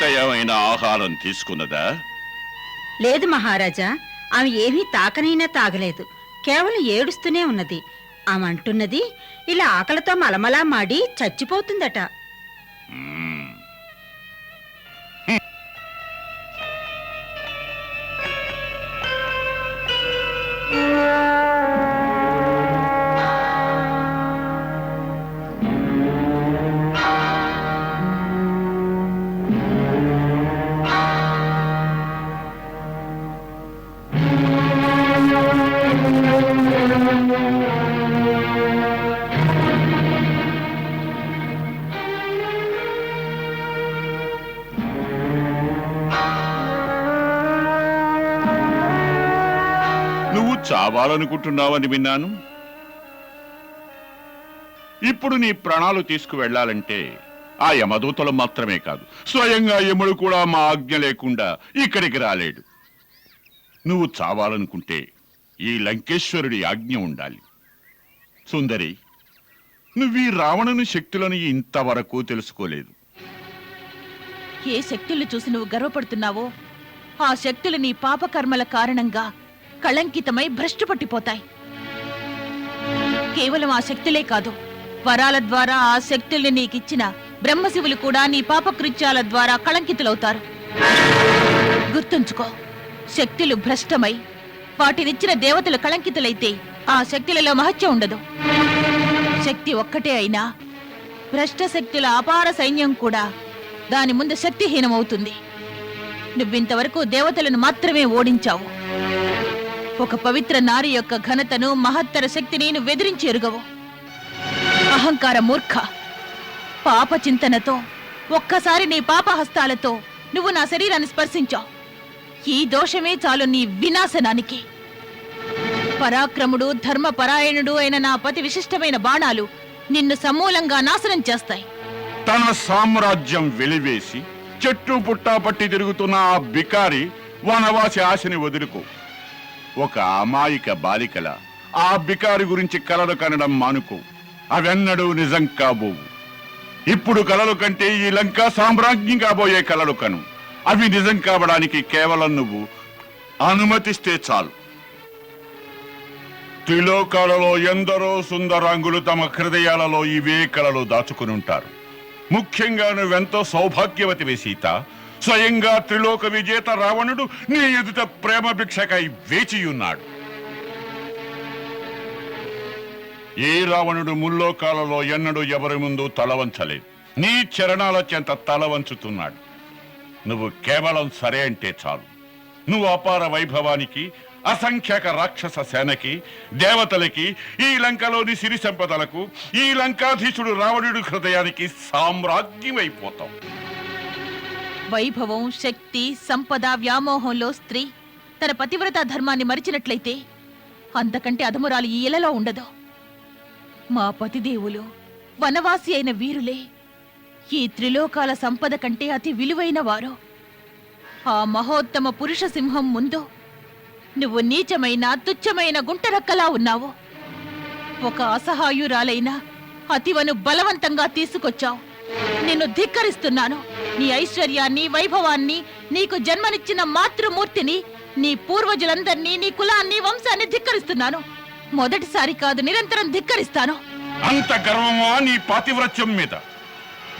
సీత ఏమైనా ఆహారం తీసుకున్నదా? లేదు మహారాజా ఆమె ఏమీ తాకనైనా తాగలేదు. కేవలం ఏడుస్తూనే ఉన్నది. ఆమె అంటున్నది ఇలా ఆకలితో మలమలా మాడి చచ్చిపోతుందట. కావాలనుకుంటున్నావని విన్నాను. ఇప్పుడు నీ ప్రాణాలు తీసుకువెళ్ళాలంటే ఆ యమదూతలు మాత్రమే కాదు స్వయంగా యముడు కూడా మా ఆజ్ఞ లేకుండా ఇక్కడికి రాలేడు. నువ్వు చావాలనుకుంటే ఈ లంకేశ్వరుడి ఆజ్ఞ ఉండాలి. సుందరి నువ్వు ఈ రావణుని శక్తులను ఇంతవరకు తెలుసుకోలేదు. ఏ శక్తుల్ని చూసి నువ్వు గర్వపడుతున్నావో? ఆ శక్తులు నీ పాపకర్మల కారణంగా కళంకితమై భ్రష్టు పట్టిపోతాయి. కేవలం ఆ శక్తులే కాదు వరాల ద్వారా ఆ శక్తుల్ని నీకిచ్చిన బ్రహ్మశివులు కూడా నీ పాపకృత్యాల ద్వారా కళంకితులవుతారు. గుర్తుంచుకో శక్తులు భ్రష్టమై వాటినిచ్చిన దేవతలు కళంకితులైతే ఆ శక్తులలో మహత్యం ఉండదు. శక్తి ఒక్కటే అయినా భ్రష్ట శక్తుల అపార సైన్యం కూడా దాని ముందు శక్తిహీనమవుతుంది. నువ్వింతవరకు దేవతలను మాత్రమే ఓడించావు. ఒక పవిత్ర నారి యొక్క ఘనతను మహత్తర శక్తిని నేను ఎదిరించి ఎరుగవు. అహంకార మూర్ఖ పాప చింతనతో ఒక్కసారి నీ పాప హస్తాలతో నువ్వు నా శరీరాన్ని స్పర్శించావు ఈ దోషమే చాలు నీ వినాశనానికి. పరాక్రముడు ధర్మపరాయణుడు అయిన నా పతి విశిష్టమైన బాణాలు నిన్ను సమూలంగా నాశనం చేస్తాయి. తన సామ్రాజ్యం వెలివేసి చెట్టు పుట్టా పట్టి తిరుగుతున్న ఆ బికారి వనవాసి ఆశని వదులుకో. ఒక అమాయక బాలికల. ఆ బికారి గురించి కలలు కనడం మానుకో. అవెన్నడూ నిజం కాబోవు. ఇప్పుడు కలలు కంటే ఈ లంక సామ్రాజ్యం కాబోయే కలలు కను. అవి నిజం కావడానికి కేవలం నువ్వు అనుమతిస్తే చాలు. త్రిలోకాలలో ఎందరో సుందరాంగులు తమ హృదయాలలో ఇవే కళలు దాచుకుని ఉంటారు ముఖ్యంగా నువ్వెంతో సౌభాగ్యవతివి సీత. స్వయంగా త్రిలోక విజేత రావణుడు నీ ఎదుట ప్రేమ భిక్షకై వేచియున్నాడు. ఏ రావణుడు ముల్లోకాలలో ఎన్నడూ ఎవరి ముందు తలవంచలేదు. నీ చరణాల చెంత తలవంచుతున్నాడు. నువ్వు కేవలం సరే అంటే చాలు. నువ్వు అపార వైభవానికి అసంఖ్యాక రాక్షస సేనకి దేవతలకి ఈ లంకలోని సిరి సంపదలకు ఈ లంకాధీశుడు రావణుడి హృదయానికి సామ్రాజ్యమైపోతావు. వైభవం శక్తి సంపద వ్యామోహంలో స్త్రీ తన పతివ్రత ధర్మాన్ని మరిచినట్లయితే అంతకంటే అధమురాలు ఈ ఇలలో ఉండదు. మా పతిదేవులు వనవాసి అయిన వీరులే ఈ త్రిలోకాల సంపద కంటే అతి విలువైన వారు. ఆ మహోత్తమ పురుష సింహం ముందు నువ్వు నీచమైన తుచ్చమైన గుంటరక్కలా ఉన్నావు. ఒక అసహాయురాలైన అతివను బలవంతంగా తీసుకొచ్చావు. నిన్ను ధిక్కరిస్తున్నాను. నీ ఐశ్వర్యాన్ని వైభవాన్ని నీకు జన్మనిచ్చిన మాతృమూర్తిని నీ పూర్వజులందరినీ నీ కులాన్ని వంశాన్ని ధిక్కరిస్తున్నాను. మొదటిసారి కాదు నిరంతరం ధిక్కరిస్తాను. అంత గర్వమా నీ పాతివ్రత్యం మీద?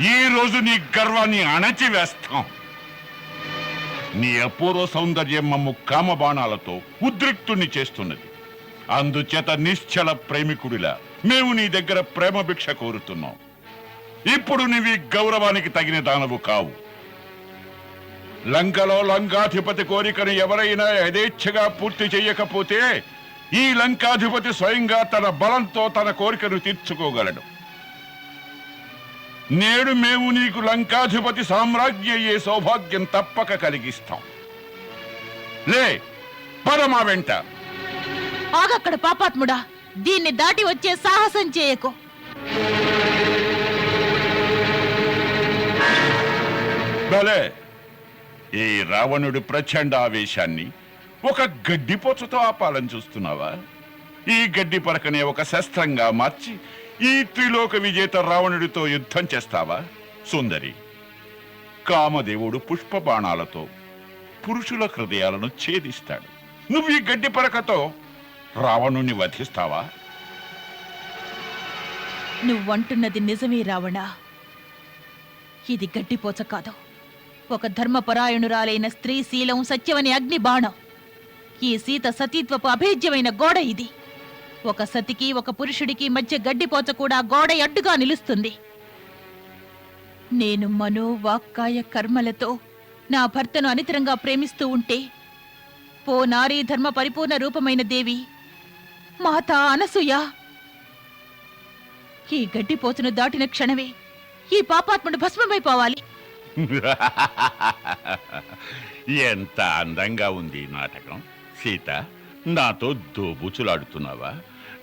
ఈ రోజు నీ గర్వాన్ని అణచివేస్తాం. నీ అపూర్వ సౌందర్యం మమ్ము కామబాణాలతో ఉద్రిక్తుణ్ణి చేస్తున్నది. అందుచేత నిశ్చల ప్రేమికుడిలా మేము నీ దగ్గర ప్రేమ భిక్ష కోరుతున్నాం. ఇప్పుడు నీవి గౌరవానికి తగిన దానవు కావు. లంకలో లంకాధిపతి కోరికను ఎవరైనా యథేచ్ఛగా పూర్తి చేయకపోతే ఈ లంకాధిపతి స్వయంగా తన బలంతో తన కోరికను తీర్చుకోగలడు. నేడు మేము నీకు లంకాధిపతి సామ్రాజ్యయ్యే సౌభాగ్యం తప్పక కలిగిస్తాం. లే పరమా వెంట. ఆగక్కడ పాపాత్ముడా దీన్ని దాటి వచ్చే సాహసం చేయకు. భలే. ఈ రావణుడి ప్రచండ ఆవేశాన్ని ఒక గడ్డిపోచతో ఆపాలని చూస్తున్నావా? ఈ గడ్డి పరకనే ఒక శస్త్రంగా మార్చి ఈ త్రిలోక విజేత రావణుడితో యుద్ధం చేస్తావా సుందరి? కామదేవుడు పుష్ప బాణాలతో పురుషుల హృదయాలను ఛేదిస్తాడు. నువ్వు ఈ గడ్డి పరకతో రావణుని వధిస్తావా? నువ్వంటున్నది నిజమే రావణ. ఇది గడ్డిపోచ కాదు. ఒక ధర్మపరాయణురాలైన స్త్రీ శీలం సత్యమనే అగ్ని బాణం ఈ సీత సతీత్వపు అభేద్యమైన గోడ ఇది. ఒక సతికి ఒక పురుషుడికి మధ్య గడ్డిపోచ కూడా గోడ అడ్డుగా నిలుస్తుంది. నేను మనో వాక్కాయ కర్మలతో నా భర్తను అనితరంగా ప్రేమిస్తూ ఉంటే పో నారీ ధర్మ పరిపూర్ణ రూపమైన దేవి మాత అనసూయ! ఈ గడ్డిపోతను దాటిన క్షణమే ఈ పాపాత్ముడు భస్మమైపోవాలి. ఎంత అందంగా ఉంది ఈ నాటకం. సీత నాతో దోబుచులాడుతున్నావా?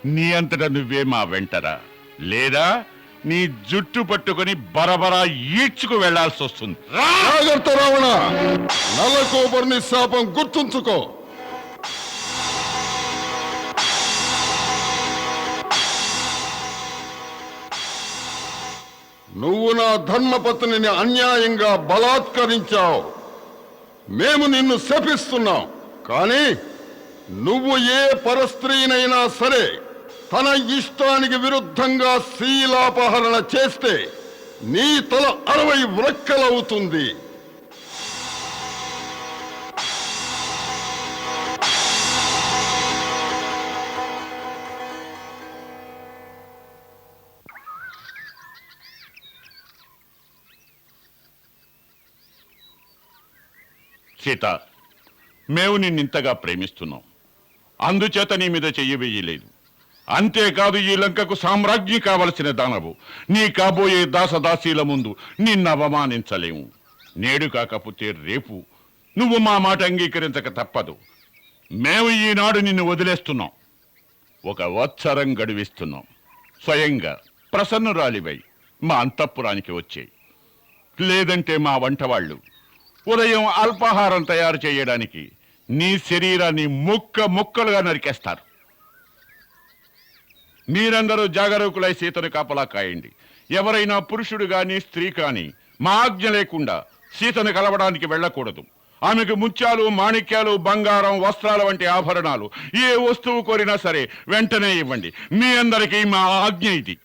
నీ అంతటా నువ్వే మా వెంటరా. లేదా నీ జుట్టు పట్టుకొని బరబరా ఈడ్చుకు వెళ్ళాల్సి వస్తుంది జాగ్రత్త రావణ. నల్లకోబర్ని శాపం గుర్తుంచుకో. నువ్వు నా ధర్మపత్నిని అన్యాయంగా బలాత్కరించావు. మేము నిన్ను శపిస్తున్నాం. కానీ నువ్వు ఏ పరస్త్రీనైనా సరే తన ఇష్టానికి విరుద్ధంగా శీలాపహరణ చేస్తే నీ తల అరవై వ్రక్కలవుతుంది సీత మేము నిన్నింతగా ప్రేమిస్తున్నాం. అందుచేత నీ మీద చెయ్యి వేయలేదు. అంతేకాదు ఈ లంకకు సామ్రాజ్ఞి కావలసిన దానవు. నీ కాబోయే దాసదాసీల ముందు నిన్ను అవమానించలేము. నేడు కాకపోతే రేపు నువ్వు మా మాట అంగీకరించక తప్పదు. మేము ఈనాడు నిన్ను వదిలేస్తున్నాం. ఒక వత్సరం గడివిస్తున్నాం. స్వయంగా ప్రసన్నురాలివై మా అంతఃపురానికి వచ్చాయి. లేదంటే మా వంటవాళ్ళు ఉదయం అల్పాహారం తయారు చేయడానికి నీ శరీరాన్ని ముక్క ముక్కలుగా నరికేస్తారు. మీరందరూ జాగరూకులై సీతను కాపలా కాయండి. ఎవరైనా పురుషుడు గాని స్త్రీ కాని మా ఆజ్ఞ లేకుండా సీతను కలవడానికి వెళ్ళకూడదు. ఆమెకు ముత్యాలు మాణిక్యాలు బంగారం వస్త్రాల వంటి ఆభరణాలు ఏ వస్తువు కోరినా సరే వెంటనే ఇవ్వండి. మీ అందరికీ మా ఆజ్ఞ ఇది.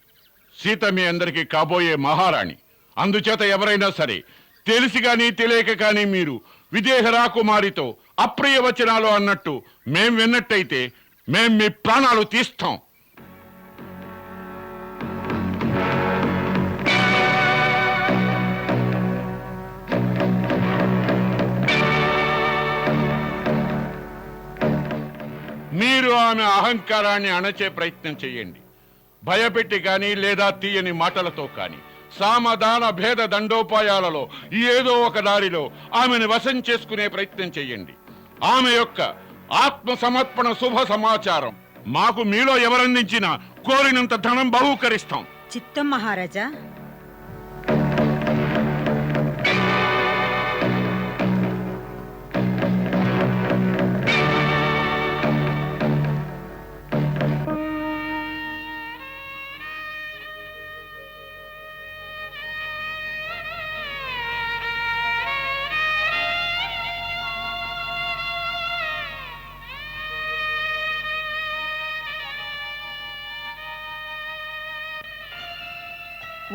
సీత మీ అందరికీ కాబోయే మహారాణి. అందుచేత ఎవరైనా సరే తెలిసి కానీ తెలియక కానీ మీరు విదేహ రాకుమారితో అప్రియ వచనాలు అన్నట్టు మేం విన్నట్టయితే మేం మీ ప్రాణాలు తీస్తాం. మీరు ఆమె అహంకారాన్ని అణచే ప్రయత్నం చేయండి. భయపెట్టి కానీ లేదా తీయని మాటలతో కానీ సామధాన భేద దండోపాయాలలో ఏదో ఒక దారిలో ఆమెను వశం చేసుకునే ప్రయత్నం చేయండి. ఆమె యొక్క ఆత్మ సమర్పణ శుభ సమాచారం మాకు మీలో ఎవరందించినా కోరినంత ధనం బహూకరిస్తాం. చిత్తం మహారాజా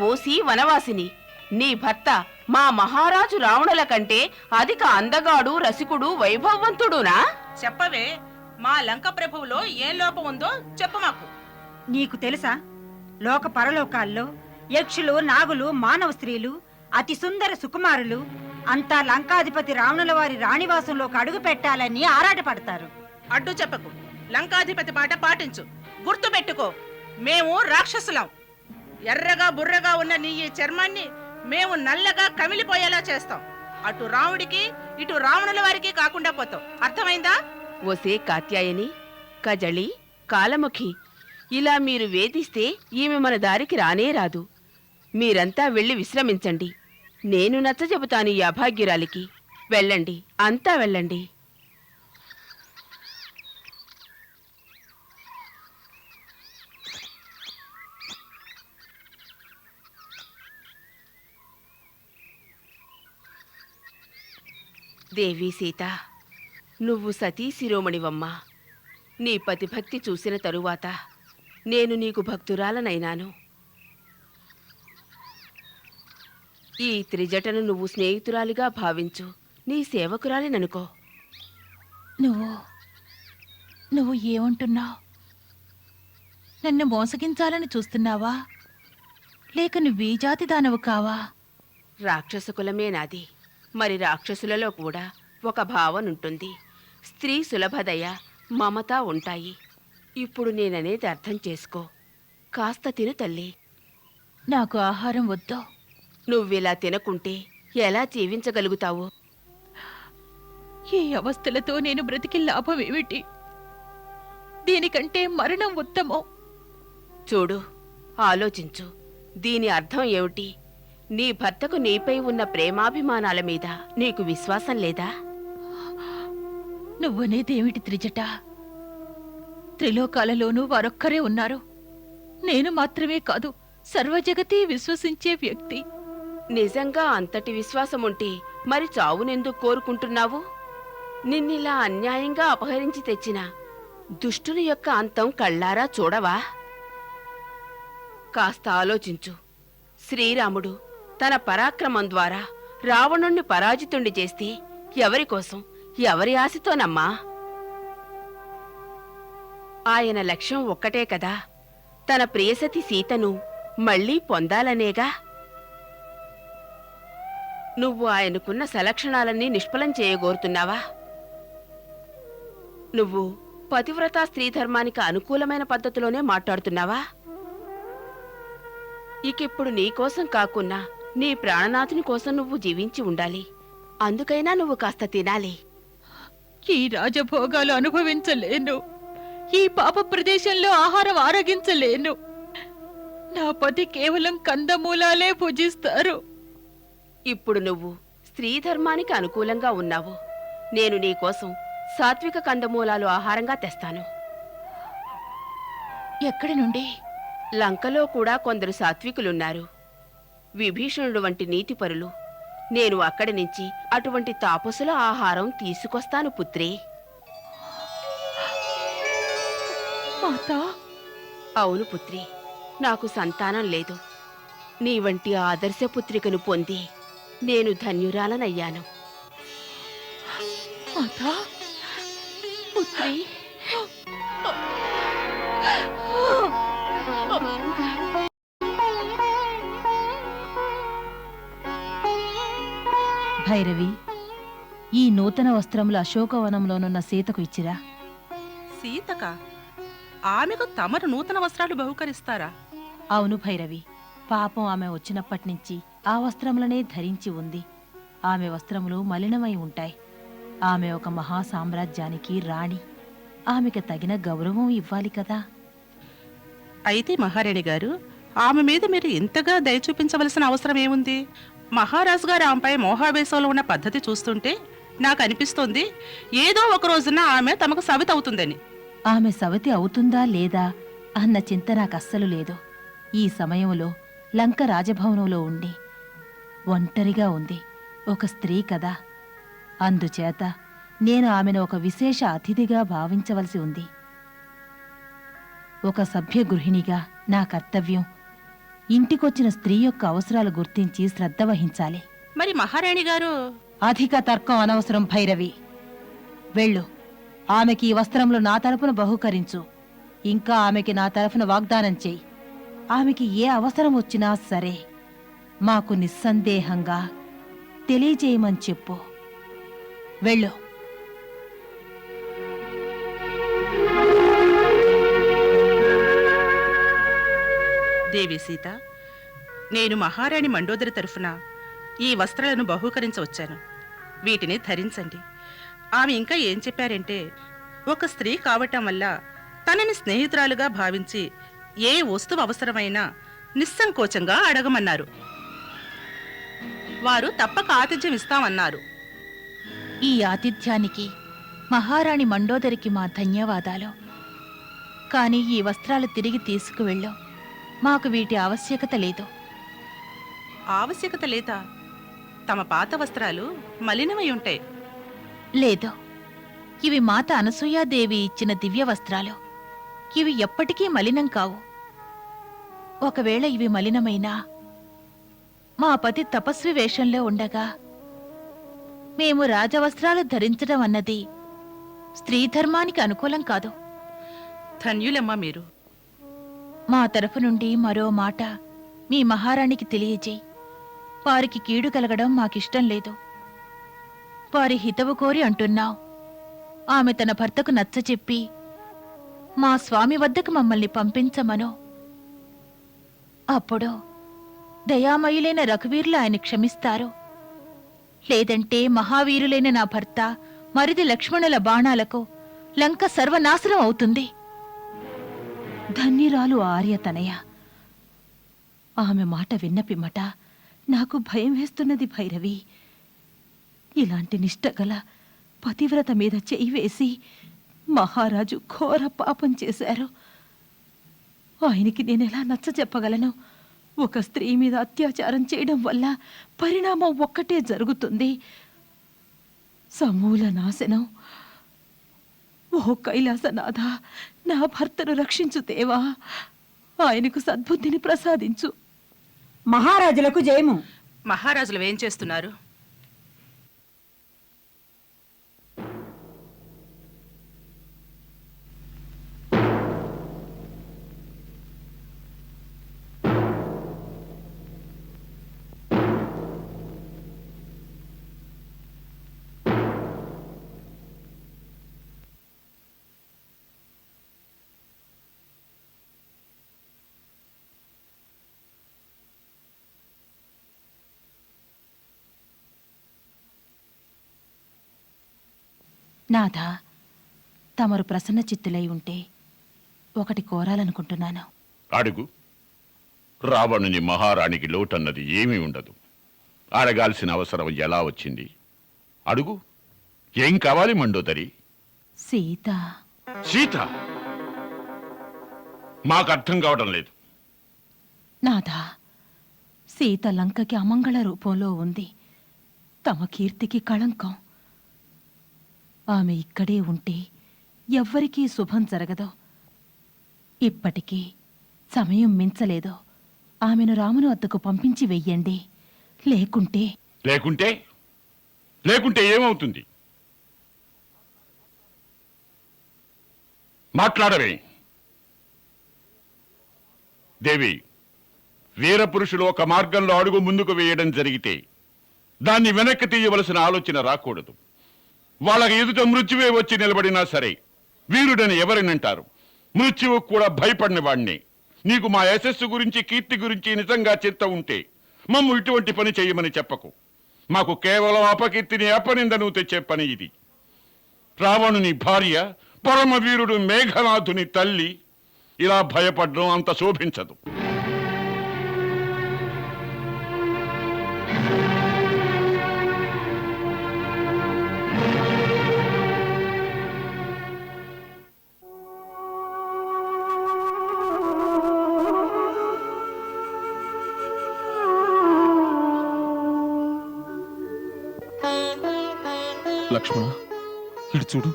ఓసి వనవాసిని. నీ భర్త మా మహారాజు రావణుల కంటే అధిక అందగాడు రసికుడు వైభవవంతుడునా? చెప్పవే మా లంక ప్రభువులో ఏం లోపం ఉందో చెప్పు మాకు. నీకు తెలుసా? లోక పరలోకాల్లో యక్షులు నాగులు మానవ స్త్రీలు అతి సుందర సుకుమారులు అంతా లంకాధిపతి రావణుల వారి రాణివాసంలోకి అడుగు పెట్టాలని ఆరాటపడతారు. అడ్డు చెప్పకు. లంకాధిపతి మాట పాటించు. గుర్తు పెట్టుకో మేము రాక్షసులం. ఎర్రగా బుర్రగా ఉన్న నీ ఈ చర్మాన్ని మేము నల్లగా కమిలిపోయేలా చేస్తాం. అటు రాముడికి ఇటు రావణుల వారికి కాకుండా పోతాం. అర్థమైందా? ఓసే కాత్యాయని కజళి కాలముఖి ఇలా మీరు వేధిస్తే ఈమె మన దారికి రానే రాదు. మీరంతా వెళ్ళి విశ్రమించండి. నేను నచ్చ చెబుతాను ఈ అభాగ్యురాలికి. వెళ్ళండి అంతా వెళ్ళండి. దేవి సీత నువ్వు సతీ శిరోమణివమ్మా. నీ పతిభక్తి చూసిన తరువాత నేను నీకు భక్తురాలనైనాను. ఈ త్రిజటను నువ్వు స్నేహితురాలిగా భావించు నీ సేవకురాలిననుకో. నువ్వు నువ్వు ఏమంటున్నావు? నన్ను మోసగించాలని చూస్తున్నావా? లేక నువ్వీ జాతి దానవు కావా? రాక్షస కులమే నాది. మరి రాక్షసులలో కూడా ఒక భావనుంటుంది స్త్రీ సులభదయ మమత ఉంటాయి. ఇప్పుడు నేననేది అర్థం చేసుకో. కాస్త తిను తల్లి. నాకు ఆహారం వద్దు. నువ్విలా తినకుంటే ఎలా జీవించగలుగుతావు? ఈ అవస్థలతో నేను బ్రతికి లాభం ఏమిటి? దీనికంటే మరణం ఉత్తమం. చూడు ఆలోచించు. దీని అర్థం ఏమిటి? నీ భర్తకు నీపై ఉన్న ప్రేమాభిమానాల మీద నీకు విశ్వాసం లేదా? నువ్వనేదేమిటి త్రిజట? త్రిలోకాలలోనూ వారొక్కరే ఉన్నారు. నేను మాత్రమే కాదు సర్వజగతి విశ్వసించే వ్యక్తి. నిజంగా అంతటి విశ్వాసం ఉంటే మరి చావునెందుకు కోరుకుంటున్నావు? నిన్నిలా అన్యాయంగా అపహరించి తెచ్చిన దుష్టుని యొక్క అంతం కళ్ళారా చూడవా? కాస్త ఆలోచించు. శ్రీరాముడు తన పరాక్రమం ద్వారా రావణుణ్ణి పరాజితుణ్ణి చేస్తే ఎవరి కోసం? ఎవరి ఆశతోనమ్మా? ఆయన లక్ష్యం ఒక్కటే కదా. తన ప్రియసతి సీతను మళ్ళీ పొందాలనేగా? నువ్వు ఆయనకున్న సలక్షణాలన్నీ నిష్ఫలం చేయగోరుతున్నావా? నువ్వు పతివ్రతా స్త్రీ ధర్మానికి అనుకూలమైన పద్ధతిలోనే మాట్లాడుతున్నావా? ఇకిప్పుడు నీకోసం కాకున్నా నీ ప్రాణనాథుని కోసం నువ్వు జీవించి ఉండాలి. అందుకైనా నువ్వు కాస్త తినాలి. ఈ రాజభోగాలు అనుభవించలేను. ఈ పాప ప్రదేశంలో ఆహారం ఆరగించలేను. నా పతి కేవలం కందమూలాలే భుజిస్తారు ఇప్పుడు నువ్వు స్త్రీ ధర్మానికి అనుకూలంగా ఉన్నావు. నేను నీకోసం సాత్విక కందమూలాలు ఆహారంగా తెస్తాను. ఎక్కడి నుండి? లంకలో కూడా కొందరు సాత్వికులున్నారు. విభీషణుడు వంటి నీతిపరులు నేను అక్కడి నుంచి అటువంటి తాపసుల ఆహారం తీసుకొస్తాను పుత్రి. మాతా! అవును పుత్రి నాకు సంతానం లేదు. నీ వంటి ఆదర్శ పుత్రికను పొంది నేను ధన్యురాలనయ్యాను. మాతా! పుత్రి! భైరవి ఈ నూతన వస్త్రములు అశోకవనంలోనున్న సీతకు ఇచ్చిరా? సీతక? ఆమెకు తమరు నూతన వస్త్రాలు బహుకరిస్తారా? అవును భైరవి పాపం ఆమె వచ్చినప్పటి నుంచి ఆ వస్త్రములనే ధరించి ఉంది. ఆమె వస్త్రములు మలినమై ఉంటాయి. ఆమె ఒక మహా సామ్రాజ్యానికి రాణి. ఆమెకు తగిన గౌరవం ఇవ్వాలి కదా? అయితే మహారాణి గారు ఆమె మీద మీరు ఇంతగా దయ చూపించవలసిన అవసరం ఏముంది? మహారాజు గారు ఆమెపై మోహావేశంలో ఉన్న పద్ధతి చూస్తుంటే నాకు అనిపిస్తోంది ఏదో ఒక రోజున ఆమె తమకు సవిత అవుతుందని. ఆమె సవతి అవుతుందా లేదా అన్న చింత నాకు అస్సలు లేదు. ఈ సమయంలో లంక రాజభవనంలో ఉండి ఒంటరిగా ఉంది ఒక స్త్రీ కదా. అందుచేత నేను ఆమెను ఒక విశేష అతిథిగా భావించవలసి ఉంది. ఒక సభ్య గృహిణిగా నా కర్తవ్యం ఇంటికొచ్చిన స్త్రీ యొక్క అవసరాలు గుర్తించి శ్రద్ధ వహించాలి. మరి మహారాణి గారు? అధిక తర్కం అనవసరం భైరవి. వెళ్ళు. ఆమెకి ఈ వస్త్రంలో నా తరపున బహుకరించు. ఇంకా ఆమెకి నా తరఫున వాగ్దానం చెయ్యి ఆమెకి ఏ అవసరం వచ్చినా సరే మాకు నిస్సందేహంగా తెలియజేయమని చెప్పు. వెళ్ళు. దేవి సీత నేను మహారాణి మండోదరి తరఫున ఈ వస్త్రాలను బహూకరించవచ్చాను. వీటిని ధరించండి. ఆమె ఇంకా ఏం చెప్పారంటే ఒక స్త్రీ కావటం వల్ల తనని స్నేహితురాలుగా భావించి ఏ వస్తువు అవసరమైనా నిస్సంకోచంగా అడగమన్నారు. వారు తప్పక ఆతిథ్యం ఇస్తామన్నారు. ఈ ఆతిథ్యానికి మహారాణి మండోదరికి మా ధన్యవాదాలు. కానీ ఈ వస్త్రాలు తిరిగి తీసుకువెళ్ళు. మాకు వీటి ఆవశ్యకత లేదు. ఆవశ్యకత లేదా? తమ పాత వస్త్రాలు మలినమై ఉంటాయి. లేదు. ఇవి మాత అనసూయాదేవి ఇచ్చిన దివ్య వస్త్రాలు. ఇవి ఎప్పటికీ మలినం కావు. ఒకవేళ ఇవి మలినమైనా మా పతి తపస్వి వేషంలో ఉండగా మేము రాజవస్త్రాలు ధరించడం అన్నది స్త్రీ ధర్మానికి అనుకూలం కాదు. ధన్యులమ్మా మీరు. మా తరఫు నుండి మరో మాట మీ మహారాణికి తెలియజేయి. వారికి కీడు కలగడం మాకిష్టం లేదు. వారి హితవు కోరి అంటున్నావు. ఆమె తన భర్తకు నచ్చచెప్పి మా స్వామి వద్దకు మమ్మల్ని పంపించమను. అప్పుడు దయామయులైన రఘువీరులు ఆయన క్షమిస్తారు. లేదంటే మహావీరులైన నా భర్త మరిది లక్ష్మణుల బాణాలకు లంక సర్వనాశనం అవుతుంది. ధన్యురాలు ఆర్య తనయ. ఆమె మాట విన్నపిమ్మట నాకు భయం వేస్తున్నది భైరవి. ఇలాంటి నిష్టగల పతివ్రత మీద చెయ్యి వేసి మహారాజు ఘోర పాపం చేశారు. ఆయనకి నేనెలా నచ్చ చెప్పగలను? ఒక స్త్రీ మీద అత్యాచారం చేయడం వల్ల పరిణామం ఒక్కటే జరుగుతుంది. సమూల నాశనం ఓ కైలాసనాథ నా భర్తను రక్షించు దేవా. ఆయనకు సద్బుద్ధిని ప్రసాదించు. మహారాజులకు జయము. మహారాజులు ఏం చేస్తున్నారు? నాథ తమరు ప్రసన్న చిత్తులై ఉంటే ఒకటి కోరాలనుకుంటున్నాను. అడుగు. రావణుని మహారాణికి లోటన్నది ఏమీ ఉండదు. అడగాల్సిన అవసరం ఎలా వచ్చింది? అడుగు. ఏం కావాలి మండోదరి? సీత. సీత? మాకు అర్థం కావడం లేదు. నాథ సీత లంకకి అమంగళ రూపంలో ఉంది. తమ కీర్తికి కళంకం. ఆమె ఇక్కడే ఉంటే ఎవ్వరికీ శుభం జరగదో. ఇప్పటికీ సమయం మించలేదో. ఆమెను రామును వద్దకు పంపించి వెయ్యండి. లేకుంటే లేకుంటే? లేకుంటే ఏమవుతుంది? మాట్లాడవే. దేవి వీరపురుషులు ఒక మార్గంలో అడుగు ముందుకు వేయడం జరిగితే దాన్ని వెనక్కి తీయవలసిన ఆలోచన రాకూడదు. వాళ్ళకి ఎదుట మృత్యువే వచ్చి నిలబడినా సరే వీరుడని ఎవరినంటారు? మృత్యువు కూడా భయపడిన వాణ్ణి. నీకు మా యశస్సు గురించి కీర్తి గురించి నిజంగా చింత ఉంటే మమ్ము ఇటువంటి పని చేయమని చెప్పకు. మాకు కేవలం అపకీర్తిని అపనిందను తెచ్చే పని ఇది. రావణుని భార్య పరమవీరుడు మేఘనాథుని తల్లి ఇలా భయపడడం అంత శోభించదు. లక్ష్మణ ఇటు చూడు.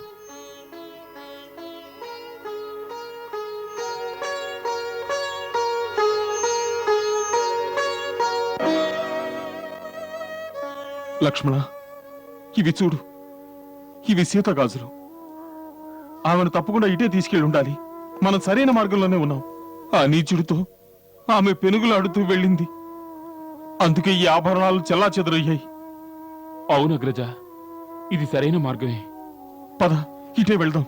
లక్ష్మణ ఇవి చూడు. ఇవి సీత గాజులు. ఆమెను తప్పకుండా ఇటే తీసుకెళ్ళి ఉండాలి. మనం సరైన మార్గంలోనే ఉన్నాం. ఆ నీచుడితో ఆమె పెనుగులాడుతూ వెళ్ళింది. అందుకే ఈ ఆభరణాలు చెల్లా చెదరయ్యాయి. అవును అగ్రజ ఇది సరైన మార్గమే. పద ఇటే వెళ్దాం.